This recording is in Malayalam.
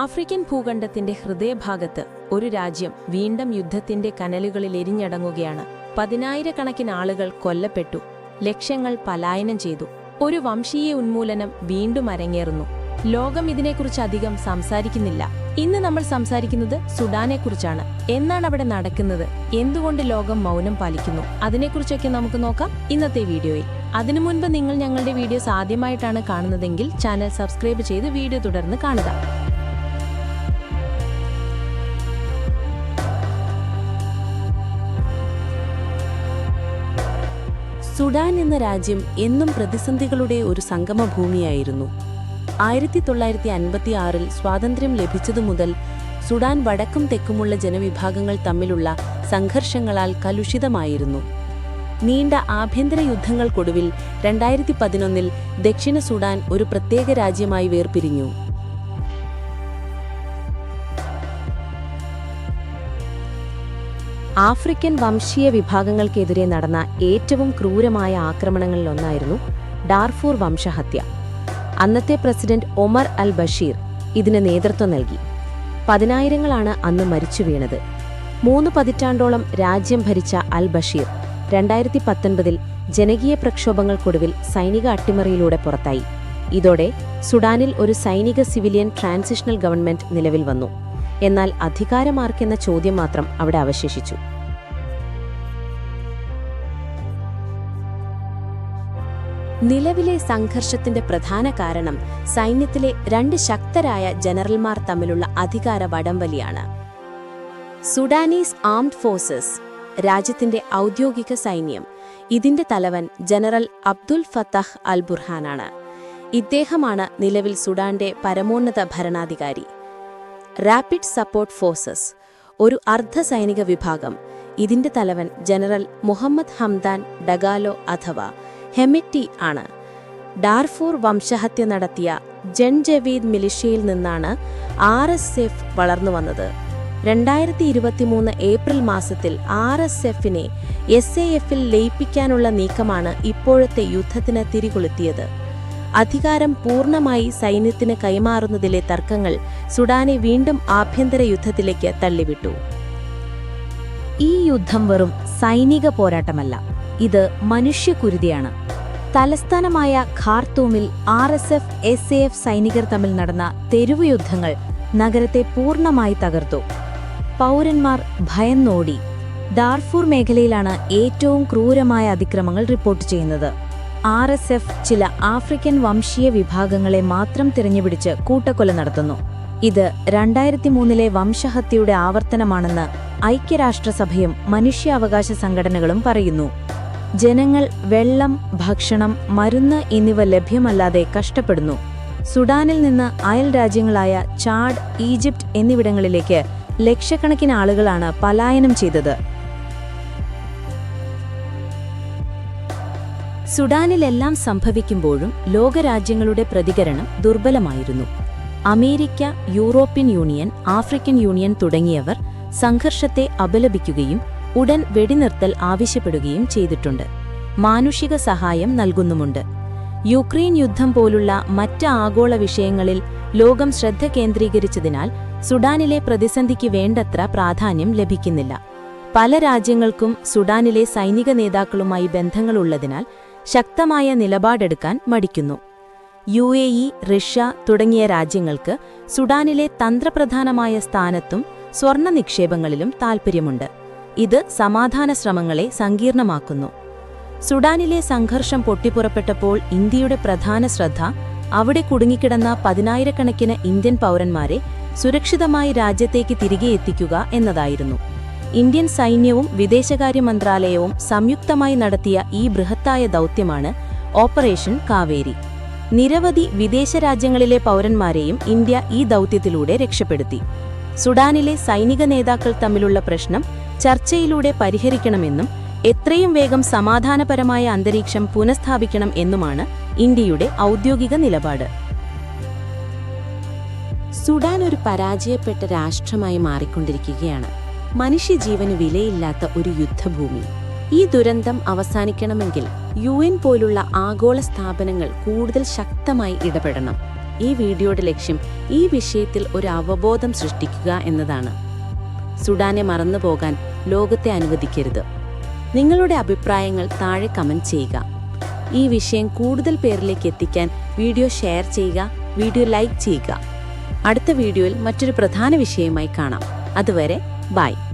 ആഫ്രിക്കൻ ഭൂഖണ്ഡത്തിന്റെ ഹൃദയഭാഗത്ത് ഒരു രാജ്യം വീണ്ടും യുദ്ധത്തിന്റെ കനലുകളിൽ എരിഞ്ഞടങ്ങുകയാണ്. പതിനായിരക്കണക്കിന് ആളുകൾ കൊല്ലപ്പെട്ടു. ലക്ഷ്യങ്ങൾ പലായനം ചെയ്തു. ഒരു വംശീയ ഉന്മൂലനം വീണ്ടും അരങ്ങേറുന്നു. ലോകം ഇതിനെക്കുറിച്ച് അധികം സംസാരിക്കുന്നില്ല. ഇന്ന് നമ്മൾ സംസാരിക്കുന്നത് സുഡാനെക്കുറിച്ചാണ്. എന്നാണ് അവിടെ നടക്കുന്നത്? എന്തുകൊണ്ട് ലോകം മൗനം പാലിക്കുന്നു? അതിനെക്കുറിച്ചൊക്കെ നമുക്ക് നോക്കാം ഇന്നത്തെ വീഡിയോയിൽ. അതിനു മുൻപ് നിങ്ങൾ ഞങ്ങളുടെ വീഡിയോസ് ആദ്യമായിട്ടാണ് കാണുന്നതെങ്കിൽ ചാനൽ സബ്സ്ക്രൈബ് ചെയ്ത് വീഡിയോ തുടർന്ന് കാണുക. സുഡാൻ എന്ന രാജ്യം എന്നും പ്രതിസന്ധികളുടെ ഒരു സംഗമ ഭൂമിയായിരുന്നു ആയിരത്തി തൊള്ളായിരത്തി അൻപത്തി ആറിൽ സ്വാതന്ത്ര്യം ലഭിച്ചതു മുതൽ സുഡാൻ വടക്കും തെക്കുമുള്ള ജനവിഭാഗങ്ങൾ തമ്മിലുള്ള സംഘർഷങ്ങളാൽ കലുഷിതമായിരുന്നു. നീണ്ട ആഭ്യന്തര യുദ്ധങ്ങൾക്കൊടുവിൽ രണ്ടായിരത്തി പതിനൊന്നിൽ ദക്ഷിണ സുഡാൻ ഒരു പ്രത്യേക രാജ്യമായി വേർപിരിഞ്ഞു. ആഫ്രിക്കൻ വംശീയ വിഭാഗങ്ങൾക്കെതിരെ നടന്ന ഏറ്റവും ക്രൂരമായ ആക്രമണങ്ങളിലൊന്നായിരുന്നു ഡാർഫൂർ വംശഹത്യ. അന്നത്തെ പ്രസിഡന്റ് ഒമർ അൽ ബഷീർ ഇതിന് നേതൃത്വം നൽകി. പതിനായിരങ്ങളാണ് അന്ന് മരിച്ചു വീണത്. മൂന്ന് പതിറ്റാണ്ടോളം രാജ്യം ഭരിച്ച അൽ ബഷീർ രണ്ടായിരത്തി പത്തൊൻപതിൽ ജനകീയ പ്രക്ഷോഭങ്ങൾക്കൊടുവിൽ സൈനിക അട്ടിമറിയിലൂടെ പുറത്തായി. ഇതോടെ സുഡാനിൽ ഒരു സൈനിക സിവിലിയൻ ട്രാൻസിഷണൽ ഗവൺമെന്റ് നിലവിൽ വന്നു. എന്നാൽ അധികാരമാർക്കെന്ന ചോദ്യം മാത്രം അവിടെ അവശേഷിച്ചു. നിലവിലെ സംഘർഷത്തിന്റെ പ്രധാന കാരണം സൈന്യത്തിലെ രണ്ട് ശക്തരായ ജനറൽമാർ തമ്മിലുള്ള അധികാര വടംവലിയാണ്. സുഡാനീസ് ആംഡ് ഫോഴ്സസ് രാജ്യത്തിന്റെ ഔദ്യോഗിക സൈന്യം. ഇതിന്റെ തലവൻ ജനറൽ അബ്ദുൽ ഫത്തഹ് അൽ ബുർഹാനാണ്. ഇദ്ദേഹമാണ് നിലവിൽ സുഡാന്റെ പരമോന്നത ഭരണാധികാരി. റാപ്പിഡ് സപ്പോർട്ട് ഫോഴ്സസ് ഒരു അർദ്ധസൈനിക വിഭാഗം. ഇതിന്റെ തലവൻ ജനറൽ മുഹമ്മദ് ഹംദാൻ ഡഗാലോ അഥവാ ഹെമിറ്റി ആണ്. ഡാർഫൂർ വംശഹത്യ നടത്തിയ ജൻജവീദ് മിലിഷ്യയിൽ നിന്നാണ് ആർ എസ് എഫ് വളർന്നു വന്നത്. രണ്ടായിരത്തി ഇരുപത്തിമൂന്ന് ഏപ്രിൽ മാസത്തിൽ ആർ എസ് എഫിനെ എസ് എ എഫിൽ ലയിപ്പിക്കാനുള്ള നീക്കമാണ് ഇപ്പോഴത്തെ യുദ്ധത്തിന് തിരികൊളുത്തിയത്. അധികാരം പൂർണമായി സൈന്യത്തിന് കൈമാറുന്നതിലെ തർക്കങ്ങൾ സുഡാനെ വീണ്ടും ആഭ്യന്തര യുദ്ധത്തിലേക്ക് തള്ളിവിട്ടു. ഈ യുദ്ധം വെറും സൈനിക പോരാട്ടമല്ല ഇത് മനുഷ്യക്കുരുതിയാണ് തലസ്ഥാനമായ ഖാർത്തൂമിൽ R S F S A F സൈനികർ തമ്മിൽ നടന്ന തെരുവ് യുദ്ധങ്ങൾ നഗരത്തെ പൂർണമായി തകർത്തു. പൗരന്മാർ ഭയന്നോടി. ഡാർഫൂർ മേഖലയിലാണ് ഏറ്റവും ക്രൂരമായ അതിക്രമങ്ങൾ റിപ്പോർട്ട് ചെയ്യുന്നത്. ആർ എസ് എഫ് ചില ആഫ്രിക്കൻ വംശീയ വിഭാഗങ്ങളെ മാത്രം തിരഞ്ഞുപിടിച്ച് കൂട്ടക്കൊല നടത്തുന്നു. ഇത് രണ്ടായിരത്തി മൂന്നിലെ വംശഹത്യയുടെ ആവർത്തനമാണെന്ന് ഐക്യരാഷ്ട്രസഭയും മനുഷ്യാവകാശ സംഘടനകളും പറയുന്നു. ജനങ്ങൾ വെള്ളം ഭക്ഷണം മരുന്ന് എന്നിവ ലഭ്യമല്ലാതെ കഷ്ടപ്പെടുന്നു. സുഡാനിൽ നിന്ന് അയൽ രാജ്യങ്ങളായ ചാഡ് ഈജിപ്റ്റ് എന്നിവിടങ്ങളിലേക്ക് ലക്ഷക്കണക്കിന് ആളുകളാണ് പലായനം ചെയ്തത്. സുഡാനിലെല്ലാം സംഭവിക്കുമ്പോഴും ലോകരാജ്യങ്ങളുടെ പ്രതികരണം ദുർബലമായിരുന്നു. America European union African union തുടങ്ങിയവർ സംഘർഷത്തെ അപലപിക്കുകയും ഉടൻ വെടിനിർത്തൽ ആവശ്യപ്പെടുകയും ചെയ്തിട്ടുണ്ട്. മാനുഷിക സഹായം നൽകുന്നുമുണ്ട്. യുക്രൈൻ യുദ്ധം പോലുള്ള മറ്റ് ആഗോള വിഷയങ്ങളിൽ ലോകം ശ്രദ്ധ കേന്ദ്രീകരിച്ചതിനാൽ സുഡാനിലെ പ്രതിസന്ധിക്ക് വേണ്ടത്ര പ്രാധാന്യം ലഭിക്കുന്നില്ല. പല രാജ്യങ്ങൾക്കും സുഡാനിലെ സൈനിക നേതാക്കളുമായി ബന്ധങ്ങളുള്ളതിനാൽ ശക്തമായ നിലപാടെടുക്കാൻ മടിക്കുന്നു. യു എ ഇ റഷ്യ തുടങ്ങിയ രാജ്യങ്ങൾക്ക് സുഡാനിലെ തന്ത്രപ്രധാനമായ സ്ഥാനത്തും സ്വർണ നിക്ഷേപങ്ങളിലും താൽപ്പര്യമുണ്ട്. ഇത് സമാധാന ശ്രമങ്ങളെ സങ്കീർണമാക്കുന്നു. സുഡാനിലെ സംഘർഷം പൊട്ടിപ്പുറപ്പെട്ടപ്പോൾ ഇന്ത്യയുടെ പ്രധാന ശ്രദ്ധ അവിടെ കുടുങ്ങിക്കിടന്ന പതിനായിരക്കണക്കിന് ഇന്ത്യൻ പൗരന്മാരെ സുരക്ഷിതമായി രാജ്യത്തേക്ക് തിരികെ എത്തിക്കുക എന്നതായിരുന്നു. ഇന്ത്യൻ സൈന്യവും വിദേശകാര്യ മന്ത്രാലയവും സംയുക്തമായി നടത്തിയ ഈ ബൃഹത്തായ ദൗത്യമാണ് ഓപ്പറേഷൻ കാവേരി. നിരവധി വിദേശ രാജ്യങ്ങളിലെ പൗരന്മാരെയും ഇന്ത്യ ഈ ദൗത്യത്തിലൂടെ രക്ഷപ്പെടുത്തി. സുഡാനിലെ സൈനിക നേതാക്കൾ തമ്മിലുള്ള പ്രശ്നം ചർച്ചയിലൂടെ പരിഹരിക്കണമെന്നും എത്രയും വേഗം സമാധാനപരമായ അന്തരീക്ഷം പുനഃസ്ഥാപിക്കണം എന്നുമാണ് ഇന്ത്യയുടെ ഔദ്യോഗിക നിലപാട്. സുഡാൻ ഒരു പരാജയപ്പെട്ട രാഷ്ട്രമായി മാറിക്കൊണ്ടിരിക്കുകയാണ്. മനുഷ്യജീവന് വിലയില്ലാത്ത ഒരു യുദ്ധഭൂമി. ഈ ദുരന്തം അവസാനിക്കണമെങ്കിൽ യു എൻ പോലുള്ള ആഗോള സ്ഥാപനങ്ങൾ കൂടുതൽ ശക്തമായി ഇടപെടണം. ഈ വീഡിയോയുടെ ലക്ഷ്യം ഈ വിഷയത്തിൽ ഒരു അവബോധം സൃഷ്ടിക്കുക എന്നതാണ്. സുഡാനെ മറന്നു പോകാൻ ലോകത്തെ അനുവദിക്കരുത്. നിങ്ങളുടെ അഭിപ്രായങ്ങൾ താഴെ കമന്റ് ചെയ്യുക. ഈ വിഷയം കൂടുതൽ പേരിലേക്ക് എത്തിക്കാൻ വീഡിയോ ഷെയർ ചെയ്യുക വീഡിയോ ലൈക്ക് ചെയ്യുക. അടുത്ത വീഡിയോയിൽ മറ്റൊരു പ്രധാന വിഷയമായി കാണാം. അതുവരെ Bye.